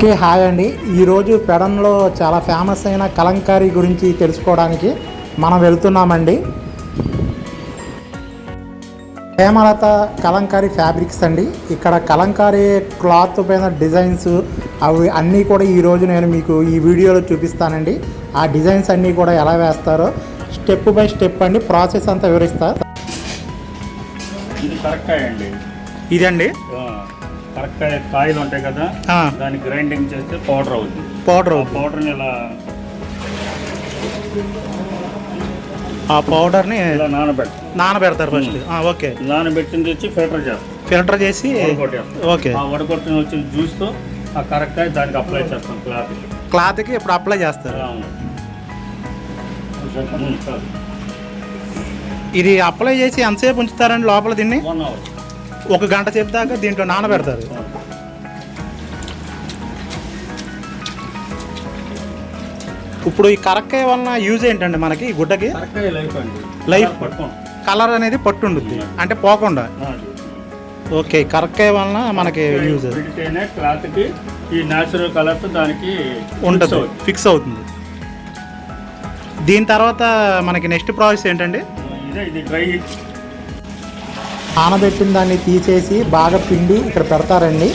Okay hi అండి. ఈరోజు పెడంలో చాలా ఫేమస్ అయిన కలంకారీ గురించి తెలుసుకోవడానికి మనం వెళ్తున్నామండి. హేమలత కలంకారీ ఫ్యాబ్రిక్స్ అండి. ఇక్కడ కలంకారీ క్లాత్ పైన డిజైన్స్ అవి అన్నీ కూడా ఈరోజు నేను మీకు ఈ వీడియోలో చూపిస్తానండి. ఆ డిజైన్స్ అన్నీ కూడా ఎలా వేస్తారో స్టెప్ బై స్టెప్ అండి. ప్రాసెస్ అంతా వివరిస్తా. ఇది కరెక్టాయ అండి. ఇదండి? ఆ, కరెక్టాయ కాయలు ఉంటాయి కదా. దాన్ని గ్రైండింగ్ చేస్తే పౌడర్ అవుతుంది. పౌడర్ పౌడర్ని ఇలా ఆ పౌడర్ని ఇలా నానబెడతాం నానబెడతారు ఫస్ట్ ఓకే. నానబెట్టింది తెచ్చి ఫిల్టర్ చేస్తాం ఫిల్టర్ చేసి ఓకే. ఆ వడగొట్టిన వచ్చిన జ్యూస్తో ఆ కరెక్టాయ దానికి అప్లై చేస్తాం క్లాత్ క్లాత్కి ఇప్పుడు అప్లై చేస్తారు. ఇది అప్లై చేసి ఎంతసేపు ఉంచుతారండి లోపల దీన్ని? వన్ అవర్ ఒక గంట సేపు దాకా దీంట్లో నానబెడతారు. ఇప్పుడు ఈ కరక్కాయ వలన యూజ్ ఏంటండి మనకి ఈ గుడ్డకి? లైఫ్ కలర్ అనేది పట్టుండుద్ది. అంటే పోకుండా. ఓకే కరక్కాయ వలన మనకి యూజ్ క్లాత్కి ఈ న్యాచురల్ కలర్స్ దానికి ఉంటుంది. ఫిక్స్ అవుతుంది. దీని తర్వాత మనకి నెక్స్ట్ ప్రాసెస్ ఏంటండి? ఇదే ఇది డ్రై నానబెట్టిన దాన్ని తీసేసి బాగా పిండి ఇక్కడ పెడతారండి.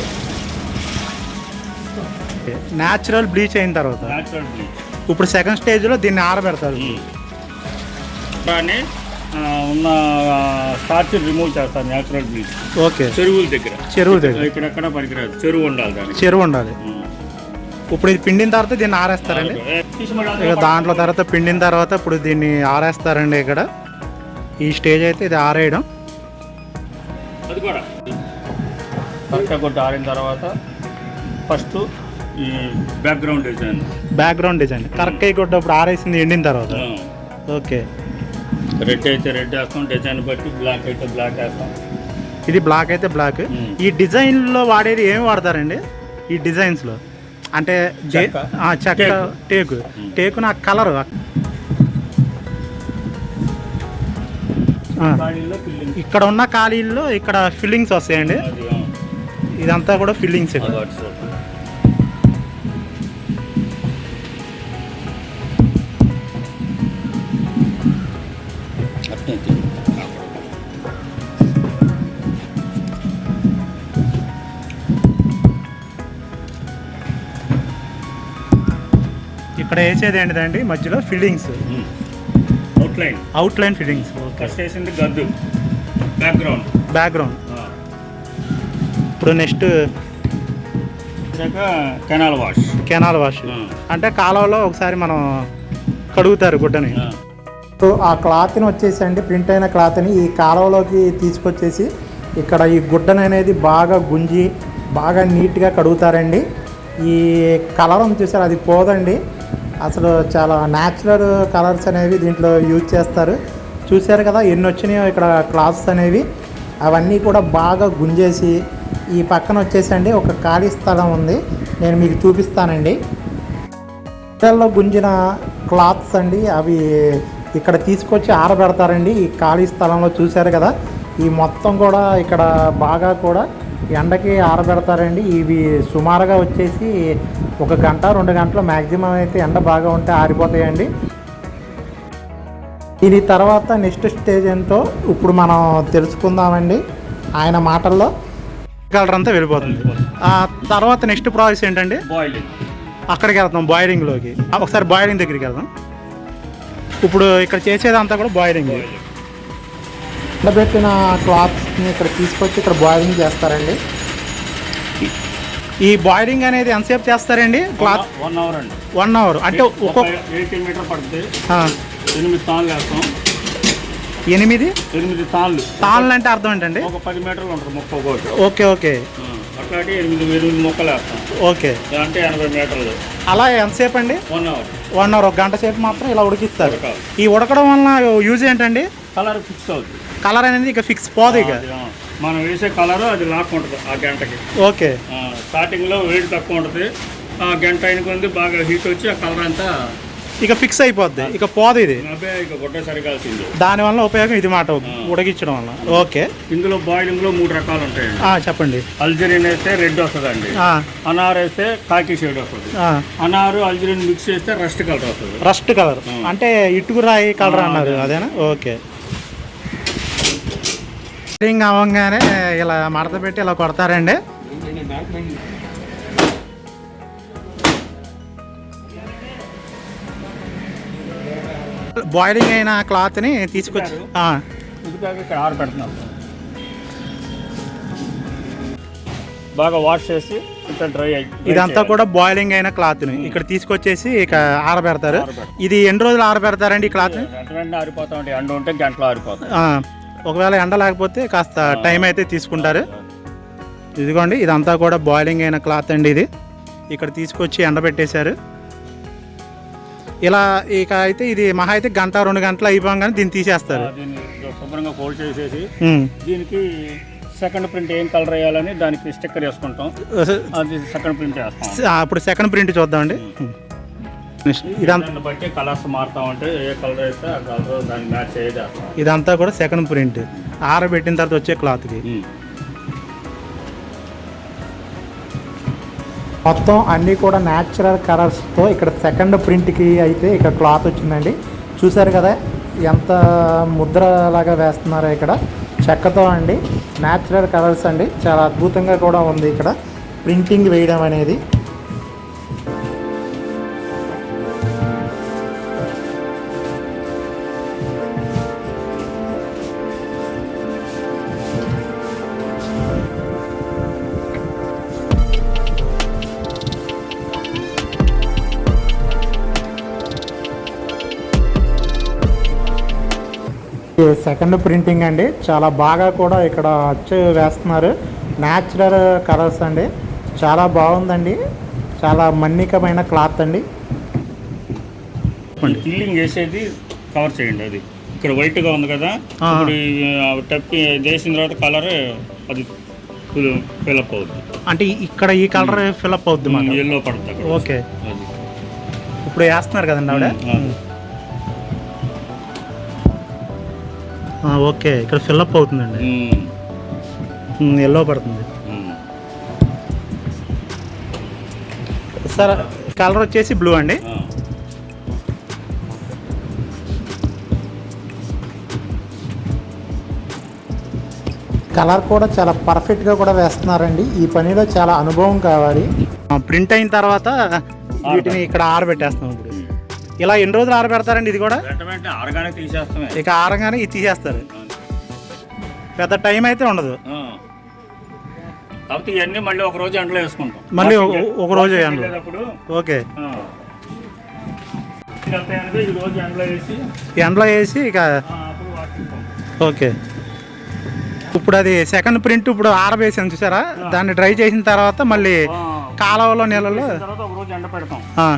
న్యాచురల్ బ్లీచ్ అయిన తర్వాత ఇప్పుడు సెకండ్ స్టేజ్లో దీన్ని ఆరబెడతారు. ఉన్న స్టార్చ్ రిమూవ్ చేస్తారు న్యాచురల్ బ్లీచ్ ఓకే. చెరువుల దగ్గర. చెరువు దగ్గర. ఇక్కడెక్కడ పనికిరాదు. చెరువు ఉండాలి దానికి. చెరువు ఉండాలి. ఇప్పుడు ఇది పిండిన తర్వాత దీన్ని ఆరేస్తారండి. ఇక దాంట్లో తర్వాత పిండిన తర్వాత ఇప్పుడు దీన్ని ఆరేస్తారండి ఇక్కడ. ఈ స్టేజ్ అయితే ఇది ఆరేయడం. అది కూడా. కరెక్ట్గా కొట్టి ఆరిన తర్వాత ఫస్ట్ ఈ background design background design correct గుడ్డ ఇప్పుడు ఆరేసింది ఎండిన తర్వాత. ఓకే. రెడ్ అయితే రెడ్ వేస్తాం డిజైన్ బట్టి బ్లాక్ అయితే బ్లాక్ వేస్తాం. ఇది బ్లాక్ అయితే బ్లాక్. ఈ డిజైన్లో వాడేది ఏమి వాడతారండి? ఈ డిజైన్స్లో. అంటే చెక్క. టేకు. టేకు. నా కలర్ ఇక్కడ ఉన్న ఖాళీల్లో ఇక్కడ ఫిల్లింగ్స్ వస్తాయండి. ఇదంతా కూడా ఫిల్లింగ్స్. ఇక్కడ వేసేది ఏంటిదండి? మధ్యలో fillings outline outline fillings first వేసింది గద్దు బ్యాక్గ్రౌండ్ బ్యాక్గ్రౌండ్ ఇప్పుడు next canal wash canal wash అంటే కాలువలో ఒకసారి మనం కడుగుతారు గుడ్డని. సో ఆ క్లాత్ని వచ్చేసి అండి ప్రింట్ అయిన క్లాత్ని ఈ కాలువలోకి తీసుకొచ్చేసి ఇక్కడ ఈ గుడ్డని అనేది బాగా గుంజి బాగా నీట్గా కడుగుతారండి. ఈ కలర్ ఉంది చూసారు? అది పోదండి. అసలు చాలా న్యాచురల్ కలర్స్ అనేవి దీంట్లో యూజ్ చేస్తారు. చూశారు కదా ఎన్ని వచ్చినాయో ఇక్కడ క్లాత్స్ అనేవి. అవన్నీ కూడా బాగా గుంజేసి ఈ పక్కన వచ్చేసండి ఒక ఖాళీ స్థలం ఉంది. నేను మీకు చూపిస్తానండి. లో గుంజిన క్లాత్స్ అండి అవి ఇక్కడ తీసుకొచ్చి ఆరబెడతారండి. ఈ ఖాళీ స్థలంలో చూశారు కదా ఈ మొత్తం కూడా ఇక్కడ బాగా కూడా ఎండకి ఆరబెడతారండి. ఇవి సుమారుగా వచ్చేసి ఒక గంట రెండు గంటలు మ్యాక్సిమం అయితే ఎండ బాగా ఉంటే ఆరిపోతాయండి. దీని తర్వాత నెక్స్ట్ స్టేజ్ ఏంటో ఇప్పుడు మనం తెలుసుకుందామండి ఆయన మాటల్లో. కలర్ అంతా వెళ్ళిపోతుంది. ఆ తర్వాత నెక్స్ట్ ప్రాసెస్ ఏంటండి? బాయిలింగ్ అక్కడికి వెళ్తాం బాయిలింగ్లోకి ఒకసారి బాయిలింగ్ దగ్గరికి వెళ్దాం. ఇప్పుడు ఇక్కడ చేసేదంతా కూడా బాయిలింగ్ ఎండబెట్టిన క్లాత్స్ని ఇక్కడ తీసుకొచ్చి ఇక్కడ బాయిలింగ్ చేస్తారండి. ఈ బాయిలింగ్ అనేది ఎంతసేపు చేస్తారండి? క్లాత్ వన్ అవర్ అండి. One hour. అంటే ఒక్కొక్క ఎయిటీ మీటర్ పడుతుంది ఎనిమిది తాళ్ళు వేస్తాం. ఎనిమిది? ఎనిమిది తాళ్ళు. తాళ్ళు అంటే అర్థం ఏంటండి? ఒక పది మీటర్లు ఉంటుంది ముప్పై ఓకే ఓకే. అట్లాంటి ఎనిమిది ఎనిమిది మొక్కలు వేస్తాం. ఓకే. అంటే ఎనభై మీటర్లు. అలా ఎంతసేపు అండి? One hour. One hour. ఒక గంట సేపు మాత్రం ఇలా ఉడికిస్తారు. ఈ ఉడకడం వలన యూజ్ ఏంటండి? కలర్ ఫిక్స్ అవుతుంది కలర్ అనేది ఇక ఫిక్స్ పోదు ఇక. మనం వేసే కలర్ అది లాక్ ఉంటుంది ఆ గంటకి. ఓకే. స్టార్టింగ్లో వేడి తక్కువ ఉంటుంది. ఆ గంట అయిన కొంది బాగా హీట్ వచ్చి ఆ కలర్ అంతా ఇక ఫిక్స్ అయిపోద్ది. ఇక పోదు ఇది. దానివల్ల ఉపయోగం ఇది మాట ఉడకించడం వల్ల ఓకే. ఇందులో బాయిలింగ్లో మూడు రకాలు ఉంటాయండి ఆ, చెప్పండి. అల్జరీన్ వేస్తే రెడ్ వస్తుందండి. ఆ, అనార్ వేస్తే కాకి షేడ్ వస్తుంది. అనారు అల్జరీన్ మిక్స్ చేస్తే రస్ట్ కలర్ వస్తుంది. రస్ట్ కలర్ అంటే ఇటుకు రాయి కలర్ అన్నారు అదేనా? ఓకే. రింగ్ అవ్వగానే ఇలా మడత పెట్టి ఇలా కొడతారండి. బాయిలింగ్ అయిన క్లాత్ని తీసుకొచ్చి ఆ, ఇదికాక ఇక్కడ ఆరు పెడుతున్నాం. బాగా వాష్ చేసి ఇక్కడ డ్రై అయ్యి ఇదంతా కూడా బాయిలింగ్ అయిన క్లాత్ని ఇక్కడ తీసుకొచ్చేసి ఇక ఆరబెడతారు. ఇది ఎన్ని రోజులు ఆరబెడతారండి ఈ క్లాత్ వెంటనే ఆరిపోతా ఉంటాయి ఎండ ఉంటే గంటలో ఆరిపోతాయి. ఒకవేళ ఎండ లేకపోతే కాస్త టైం అయితే తీసుకుంటారు. ఇదిగోండి ఇదంతా కూడా బాయిలింగ్ అయిన క్లాత్ అండి ఇది. ఇక్కడ తీసుకొచ్చి ఎండబెట్టేశారు ఇలా ఇక అయితే ఇది మహా అయితే గంట రెండు గంటలు అయిపోగానే దీన్ని తీసేస్తారు. శుభ్రంగా ఫోల్డ్ చేసేసి. దీనికి సెకండ్ ప్రింట్ ఏం కలర్ వేయాలని దానికి స్టిక్కర్ వేసుకుంటాం. అది సెకండ్ ప్రింట్ వేస్తాం అప్పుడు సెకండ్ ప్రింట్ చూద్దామండి. ఇదంతా బట్టి కలర్స్ మారుతా ఉంటే ఏ కలర్ వేస్తే ఆ కలర్ దాన్ని మ్యాచ్ అయ్యేది వేస్తాం ఇదంతా కూడా సెకండ్ ప్రింట్ ఆరబెట్టిన తర్వాత వచ్చే క్లాత్కి మొత్తం అన్నీ కూడా న్యాచురల్ కలర్స్తో ఇక్కడ సెకండ్ ప్రింట్కి అయితే ఇక్కడ క్లాత్ వచ్చిందండి. చూసారు కదా ఎంత ముద్రలాగా వేస్తున్నారో ఇక్కడ. చెక్కతో అండి. న్యాచురల్ కలర్స్ అండి. చాలా అద్భుతంగా కూడా ఉంది ఇక్కడ. ప్రింటింగ్ వేయడం అనేది. ఇది సెకండ్ ప్రింటింగ్ అండి. చాలా బాగా కూడా ఇక్కడ అచ్చు వేస్తున్నారు. న్యాచురల్ కలర్స్ అండి. చాలా బాగుందండి. చాలా మన్నికమైన క్లాత్ అండి. ఫిల్లింగ్ వేసేది కవర్ చేయండి అది. ఇక్కడ వైట్గా ఉంది కదా. ఇప్పుడు టప్పి వేసిన తర్వాత కలర్ అది ఫిల్అప్ అవుతుంది అంటే ఇక్కడ ఈ కలర్ ఫిల్అప్ అవుద్ది మాట. ఎల్లో పడుతుంది ఓకే. ఇప్పుడు వేస్తున్నారు కదండి ఆవిడ? ఓకే. ఇక్కడ ఫిల్అప్ అవుతుందండి. ఎల్లో పడుతుంది. సార్ కలర్ వచ్చేసి బ్లూ అండి. కలర్ కూడా చాలా పర్ఫెక్ట్గా కూడా వేస్తున్నారండి. ఈ పనిలో చాలా అనుభవం కావాలి. ప్రింట్ అయిన తర్వాత వీటిని ఇక్కడ ఆరబెట్టేస్తాం ఇలా ఎన్ని రోజులు ఆరబెడతారండి ఇది కూడా? ఇక ఆరంగానే ఇది తీసేస్తారు. పెద్ద టైం అయితే ఉండదు. ఇవన్నీ మళ్ళీ ఒక రోజు ఎండలో వేసుకుంటాం. మళ్ళీ ఒక- రోజు ఎండలో. ఓకే. ఎండలో వేసి ఇక ఓకే. ఇప్పుడు అది సెకండ్ ప్రింట్ ఇప్పుడు ఆరబేసాం చూసారా? దాన్ని డ్రై చేసిన తర్వాత మళ్ళీ. కాలువలో నీళ్ళలో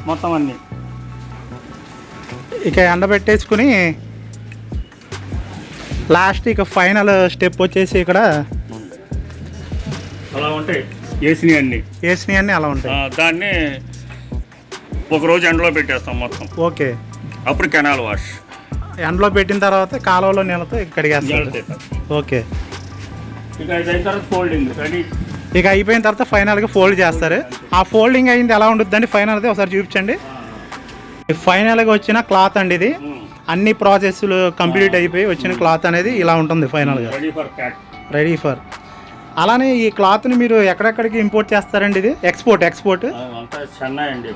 మొత్తం అన్ని. ఇక ఎండబెట్టేసుకుని లాస్ట్ ఇక ఫైనల్ స్టెప్ వచ్చేసి ఇక్కడ అలా ఉంటాయి వేసినవి అన్ని. వేసినవి అన్నీ అలా ఉంటాయి. దాన్ని ఒక రోజు ఎండలో పెట్టేస్తాం మొత్తం. ఓకే. అప్పుడు కెనాల్ వాష్. ఎండలో పెట్టిన తర్వాత కాలువలో నీళ్ళతో జల్లుతాయి. ఓకే. ఇక అయిన తర్వాత ఫోల్డింగ్. రెడీ ఇక అయిపోయిన తర్వాత ఫైనల్గా ఫోల్డ్ చేస్తారు. ఆ ఫోల్డింగ్ అయింది ఎలా ఉంటుందండి? ఫైనల్ది ఒకసారి చూపించండి. ఫైనల్గా వచ్చిన క్లాత్ అండి ఇది. అన్ని ప్రాసెస్లు కంప్లీట్ అయిపోయి వచ్చిన క్లాత్ అనేది ఇలా ఉంటుంది ఫైనల్గా ready for cut ready for అలానే ఈ క్లాత్ని మీరు ఎక్కడెక్కడికి ఇంపోర్ట్ చేస్తారండి ఇది? ఎక్స్పోర్ట్ ఎక్స్పోర్ట్ చెన్నై అండి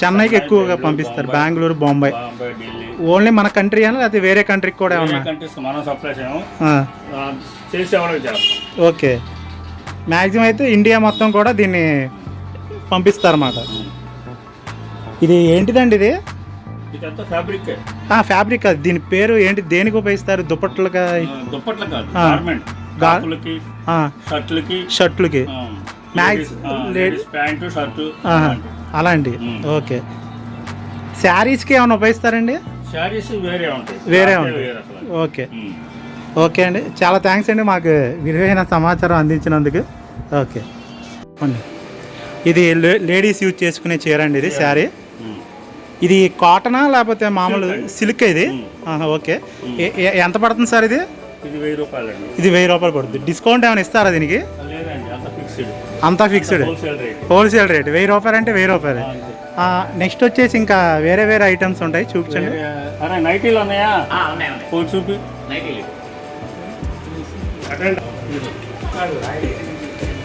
చెన్నైకి ఎక్కువగా పంపిస్తారు. బెంగళూరు బొంబాయి. ఓన్లీ మన కంట్రీ అని లేకపోతే వేరే కంట్రీకి కూడా ఏమన్నా? ఓకే మ్యాక్సిమం అయితే ఇండియా మొత్తం కూడా దీన్ని పంపిస్తారన్నమాట. ఇది ఏంటిదండి ఇది? ఇదంతా ఫ్యాబ్రిక్. ఫ్యాబ్రిక్ అది దీని పేరు ఏంటి? దేనికి ఉపయోగిస్తారు? దుప్పట్లుగా? దుప్పట్లు కాదు. గార్మెంట్ షర్ట్లకి షర్ట్లకి. మ్యాక్స్- లేడీ- ప్యాంటు షర్టు అలాంటి మ్మ్. ఓకే. శారీస్కి ఏమైనా ఉపయోగిస్తారండి? శారీస్ వేరే ఉంటాయి. వేరే ఉంటాయి. ఓకే. ఓకే అండి. చాలా థ్యాంక్స్ అండి మాకు విలువైన సమాచారం అందించినందుకు. ఓకే. ఇది లే- లేడీస్ యూజ్ చేసుకునే చీర అండి ఇది శారీ. ఇది కాటనా లేకపోతే మామూలు సిల్క్ ఇది? ఓకే. ఎంత పడుతుంది సార్ ఇది? ఇది వెయ్యి రూపాయలండి. ఇది వెయ్యి రూపాయలు పడుతుంది. డిస్కౌంట్ ఏమైనా ఇస్తారా దీనికి? అంత ఫిక్స్డ్ అంతా fixed wholesale rate wholesale rate వెయ్యి రూపాయలు అంటే వెయ్యి రూపాయలు. నెక్స్ట్ వచ్చేసి ఇంకా వేరే వేరే ఐటమ్స్ ఉంటాయి. చూపించండి. అరే నైటీలు ఉన్నాయా? చూపి.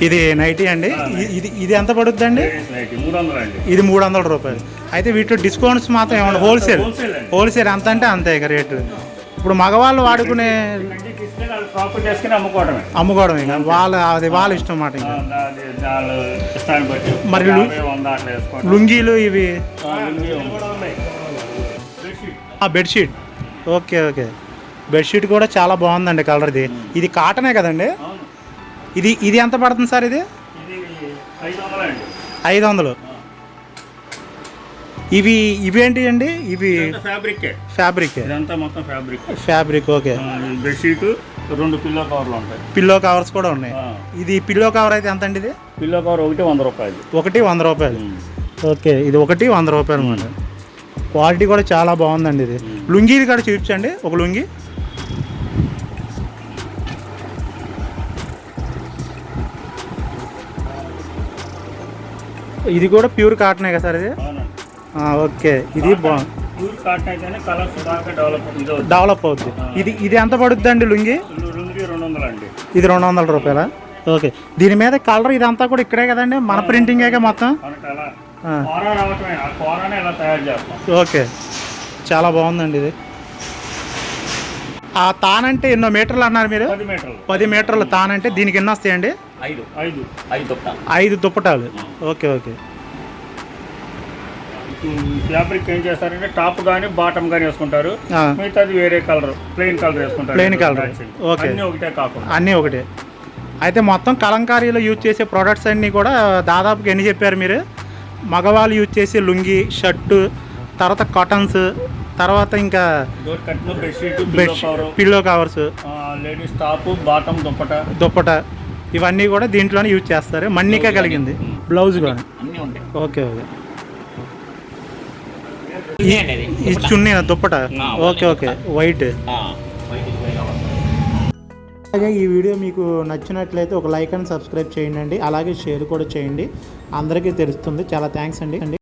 ఇది నైటీ అండి. ఇది ఇది ఎంత వందలు అండి. ఇది మూడు వందల రూపాయలు. అయితే వీటిలో డిస్కౌంట్స్ మాత్రం ఏమన్నా హోల్సేల్ హోల్సేల్ అంత అంటే అంతే ఇక రేటు. ఇప్పుడు మగవాళ్ళు వాడుకునే అమ్ముకోవడం ఇక. వాళ్ళ అది వాళ్ళ ఇష్టం అన్నమాట ఇంకా. బట్టి మరి లుంగీలు ఇవి. బెడ్షీట్. Okay okay. బెడ్షీట్ కూడా చాలా బాగుందండి కలర్ది ఇది కాటనే కదండి? ఇది ఇది ఎంత పడుతుంది సార్ ఇది? ఐదు వందలు ఇవి ఇవేంటి అండి? ఇవి ఫ్యాబ్రిక్ ఫ్యాబ్రిక్ ఇదంతా మొత్తం ఫ్యాబ్రిక్ ఫ్యాబ్రిక్ ఓకే. బెడ్షీట్ రెండు పిల్లో కవర్లు ఉంటాయి. పిల్లో కవర్స్ కూడా ఉన్నాయి. ఇది పిల్లో కవర్ అయితే ఎంత అండి ఇది? పిల్లో కవర్ ఒకటి వంద రూపాయలు. ఒకటి వంద రూపాయలు. ఓకే ఇది ఒకటి వంద రూపాయలు అనమాట క్వాలిటీ కూడా చాలా బాగుందండి ఇది. లుంగీ కూడా చూపించండి. ఒక లుంగి. ఇది కూడా ప్యూర్ కాటనే కదా సార్ ఇది? ఓకే. ఇది బాగుంది ప్యూర్ కాటన్ అయితేనే కలర్స్ బాగా డెవలప్ అవుతుంది. ఇది ఇది ఎంత లుంగి? లు- లుంగీ రెండు ఇది రెండు వందల రూపాయల? ఓకే. దీని మీద కలర్ ఇదంతా కూడా ఇక్కడే కదండి? మన ప్రింటింగే మొత్తం? ఓకే. చాలా బాగుందండి ఇది. ఆ తానంటే ఎన్నో మీటర్లు అన్నారు మీరు? పది మీటర్లు. పది మీటర్లు తానంటే దీనికి ఎన్ని వస్తాయండి? ఐదు. ఐదు. ఐదు తొక్క ఐదు దుప్పటాలు. Okay okay. ఫ్యాబ్రిక్ ఏం చేస్తారంటే టాప్ కానీ బాటమ్ కానీ వేసుకుంటారు. మిగతాది వేరే కలర్ ప్లెయిన్ కలర్ వేసుకుంటారు. colour. Matching. Okay. అన్నీ ఒకటే కాకుండా. అన్నీ ఒకటే. అయితే మొత్తం కలంకారీలో యూజ్ చేసే ప్రోడక్ట్స్ అన్నీ కూడా దాదాపుగా ఎన్ని చెప్పారు మీరు? మగవాళ్ళు యూజ్ చేసే లుంగి షర్టు తర్వాత కాటన్స్ తర్వాత ఇంకా bedsheet pillow covers ladies top bottom dupatta. దుప్పట. ఇవన్నీ కూడా దీంట్లోనే యూజ్ చేస్తారు. మన్నిక కలిగింది. బ్లౌజ్ కూడా అన్నీ ఉంటాయి. Okay okay. ఈ చున్నీ దుప్పట? Okay okay. వైట్ అలాగే ఈ వీడియో మీకు నచ్చినట్లయితే ఒక లైక్ అండ్ సబ్స్క్రైబ్ చేయండి. అలాగే షేర్ కూడా చేయండి. అందరికీ తెలుస్తుంది. చాలా థ్యాంక్స్ అండి.